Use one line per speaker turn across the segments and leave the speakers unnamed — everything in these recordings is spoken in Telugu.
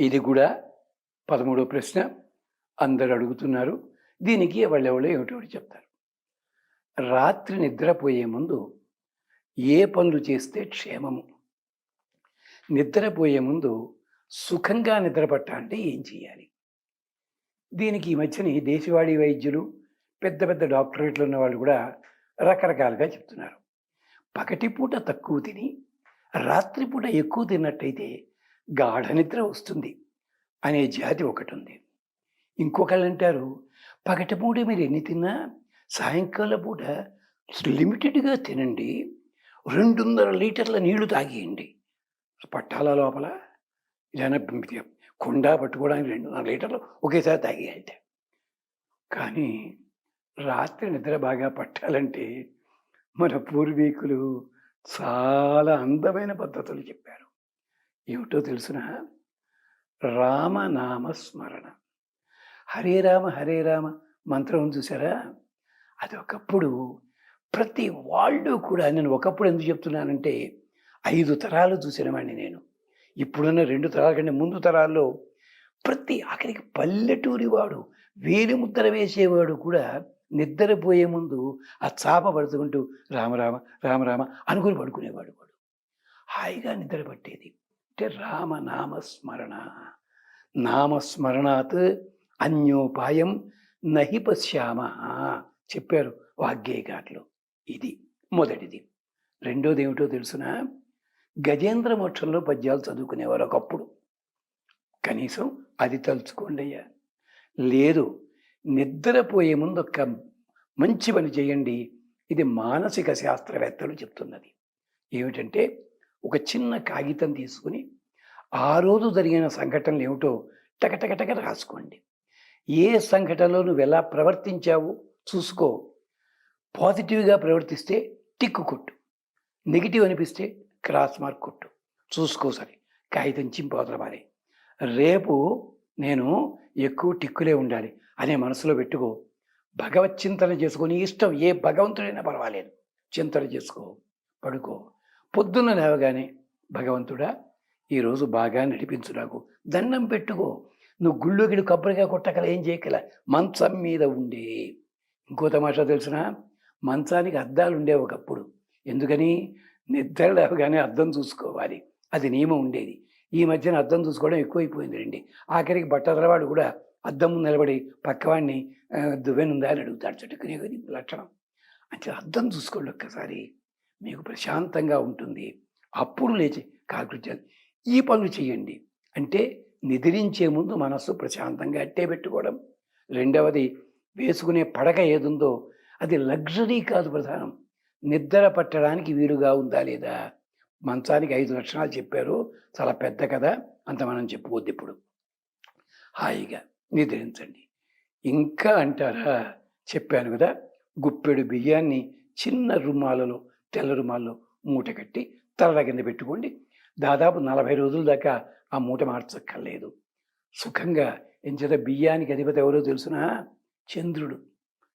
ఇది కూడా పదమూడో ప్రశ్న. అందరు అడుగుతున్నారు. దీనికి వాళ్ళెవడో ఏమిటో చెప్తారు. రాత్రి నిద్రపోయే ముందు ఏ పనులు చేస్తే క్షేమము? నిద్రపోయే ముందు సుఖంగా నిద్రపట్టాలంటే ఏం చేయాలి? దీనికి ఈ మధ్యని దేశవాళీ వైద్యులు పెద్ద పెద్ద డాక్టరేట్లు ఉన్న వాళ్ళు కూడా రకరకాలుగా చెప్తున్నారు. పగటిపూట తక్కువ తిని రాత్రిపూట ఎక్కువ తిన్నట్టయితే గాఢ నిద్ర వస్తుంది అనే జాతి ఒకటి ఉంది ఇంకొకళ్ళు అంటారు పగటిపూట మీరు ఎన్ని తిన్నా సాయంకాల పూట లిమిటెడ్గా తినండి. రెండున్నర లీటర్ల నీళ్ళు తాగేయండి. పట్టాల లోపల ఏదైనా కుండా పట్టుకోవడానికి రెండున్నర లీటర్లు ఒకేసారి తాగేయాలి కానీ రాత్రి నిద్ర బాగా పట్టాలంటే మన పూర్వీకులు చాలా అందమైన పద్ధతులు చెప్పారు. ఏమిటో తెలుసిన? రామనామ స్మరణ. హరే రామ హరే రామ మంత్రం చూసారా అది ఒకప్పుడు ప్రతి వాళ్ళు కూడా నేను ఒకప్పుడు ఎందుకు చెప్తున్నానంటే ఐదు తరాలు చూసినవాడిని నేను. ఇప్పుడున్న రెండు తరాల కంటే ముందు తరాల్లో ప్రతి ఆఖరికి పల్లెటూరి వాడు వేలి ముద్ర వేసేవాడు కూడా నిద్రపోయే ముందు ఆ చాప పడుతుంటూ రామరామ రామరామ అనుకుని పడుకునేవాడు వాడు. హాయిగా నిద్ర పట్టేది. అంటే రామనామస్మరణ నామస్మరణాత్ అన్యోపాయం నహి పశ్యామ. చెప్పారు వాగ్గేయగాట్లు ఇది మొదటిది. రెండోది ఏమిటో తెలుసిన? గజేంద్ర మోక్షంలో పద్యాలు చదువుకునేవారు ఒకప్పుడు. కనీసం అది తలుచుకోండి అయ్యా. లేదు నిద్రపోయే ముందు ఒక మంచి పని చేయండి. ఇది మానసిక శాస్త్రవేత్తలు చెప్తున్నది. ఏమిటంటే ఒక చిన్న కాగితం తీసుకుని ఆ రోజు జరిగిన సంఘటనలు ఏమిటో టకటకటక రాసుకోండి. ఏ సంఘటనలో నువ్వు ఎలా ప్రవర్తించావు చూసుకో. పాజిటివ్గా ప్రవర్తిస్తే టిక్కు కొట్టు. నెగిటివ్ అనిపిస్తే క్రాస్ మార్క్ కొట్టు. చూసుకో సరే కాగితం చింపోతల రేపు నేను ఎక్కువ టిక్కులే ఉండాలి అనే మనసులో పెట్టుకో. భగవత్ చింతన చేసుకొని ఇష్టం ఏ భగవంతుడైనా పర్వాలేదు. చింతన చేసుకో పడుకో. పొద్దున్న లేవగానే భగవంతుడా ఈరోజు బాగా నడిపించు నాకు. దండం పెట్టుకో. నువ్వు గుళ్ళోకి కొబ్బరిగా కొట్టకల ఏం చేయగల మంచం మీద ఉండే. ఇంకో తమాషా తెలిసిన? మంచానికి అద్దాలు ఉండేవి ఒకప్పుడు. ఎందుకని? నిద్ర లేవగానే అద్దం చూసుకోవాలి. అది నియమం ఉండేది. ఈ మధ్యన అద్దం చూసుకోవడం ఎక్కువైపోయింది రండి. ఆఖరికి బట్టలవాడు కూడా అద్దం ముందు నిలబడి పక్కవాడిని దువ్వెనుందా? అని అడుగుతాడు. చుట్టుకునే లక్షణం. అంటే అద్దం చూసుకోండి ఒక్కసారి. మీకు ప్రశాంతంగా ఉంటుంది. అప్పుడు లేచి కాకృత్యాలు ఈ పనులు చేయండి. అంటే నిద్రించే ముందు మనస్సు ప్రశాంతంగా అట్టే పెట్టుకోవడం. రెండవది వేసుకునే పడక ఏదుందో అది లగ్జరీ కాదు ప్రధానం. నిద్ర పట్టడానికి వీలుగా ఉందా లేదా? మంచానికి ఐదు లక్షణాలు చెప్పారు. చాలా పెద్ద కదా అంత మనం చెప్పుకోవద్దు ఇప్పుడు. హాయిగా నిద్రించండి. ఇంకా అంటారా? చెప్పాను కదా. గుప్పెడు బియ్యాన్ని చిన్న రుమాలలో తెల్ల రుమాల్లో మూట కట్టి తలల కింద పెట్టుకోండి. దాదాపు నలభై రోజుల దాకా ఆ మూట మార్చక్కర్లేదు. సుఖంగా ఎంచేత బియ్యానికి అధిపతి ఎవరో తెలుసునా? చంద్రుడు.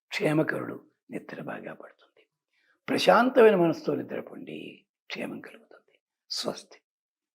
క్షేమకరుడు. నిద్ర బాగా పడుతుంది. ప్రశాంతమైన మనసుతో నిద్రపోండి. క్షేమం కలుగుతుంది. స్వస్తి.